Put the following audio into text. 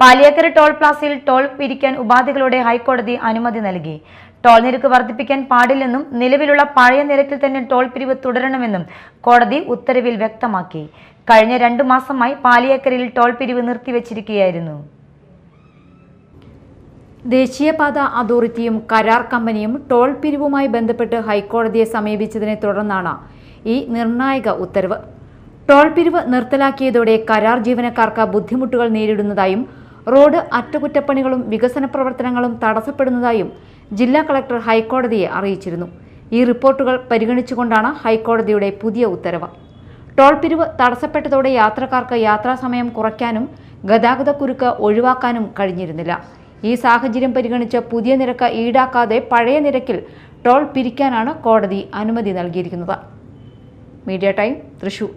Paliyekkara toll പ്ലാസയിൽ toll പിരിക്കാൻ ഉപാധികളോടെ ഹൈക്കോടതി അനുമതി നൽകി. ടോൾ നിരക്ക് വർദ്ധിപ്പിക്കാൻ പാടില്ലെന്നും നിലവിലുള്ള പഴയ നിരക്കിൽ തന്നെ ടോൾ പിരിവ് തുടരണമെന്നും കോടതി ഉത്തരവിൽ വ്യക്തമാക്കി. കഴിഞ്ഞ രണ്ടു മാസമായി പാലിയേക്കരയിൽ ടോൾ പിരിവ് നിർത്തിവച്ചിരിക്കുകയായിരുന്നു. ദേശീയപാത അതോറിറ്റിയും കരാർ കമ്പനിയും ടോൾ പിരിവുമായി ബന്ധപ്പെട്ട് ഹൈക്കോടതിയെ സമീപിച്ചതിനെ തുടർന്നാണ് ഈ നിർണായക ഉത്തരവ്. ടോൾ പിരിവ് നിർത്തലാക്കിയതോടെ കരാർ ജീവനക്കാർക്ക് ബുദ്ധിമുട്ടുകൾ നേരിടുന്നതായും റോഡ് അറ്റകുറ്റപ്പണികളും വികസന പ്രവർത്തനങ്ങളും തടസ്സപ്പെടുന്നതായും ജില്ലാ കളക്ടർ ഹൈക്കോടതിയെ അറിയിച്ചിരുന്നു. ഈ റിപ്പോർട്ടുകൾ പരിഗണിച്ചുകൊണ്ടാണ് ഹൈക്കോടതിയുടെ പുതിയ ഉത്തരവ്. ടോൾ പിരിവ് തടസ്സപ്പെട്ടതോടെ യാത്രക്കാർക്ക് യാത്രാസമയം കുറയ്ക്കാനും ഗതാഗതക്കുരുക്ക് ഒഴിവാക്കാനും കഴിഞ്ഞിരുന്നില്ല. ഈ സാഹചര്യം പരിഗണിച്ച് പുതിയ നിരക്ക് ഈടാക്കാതെ പഴയ നിരക്കിൽ ടോൾ പിരിക്കാനാണ് കോടതി അനുമതി നൽകിയിരിക്കുന്നത്. Media time Thrissur.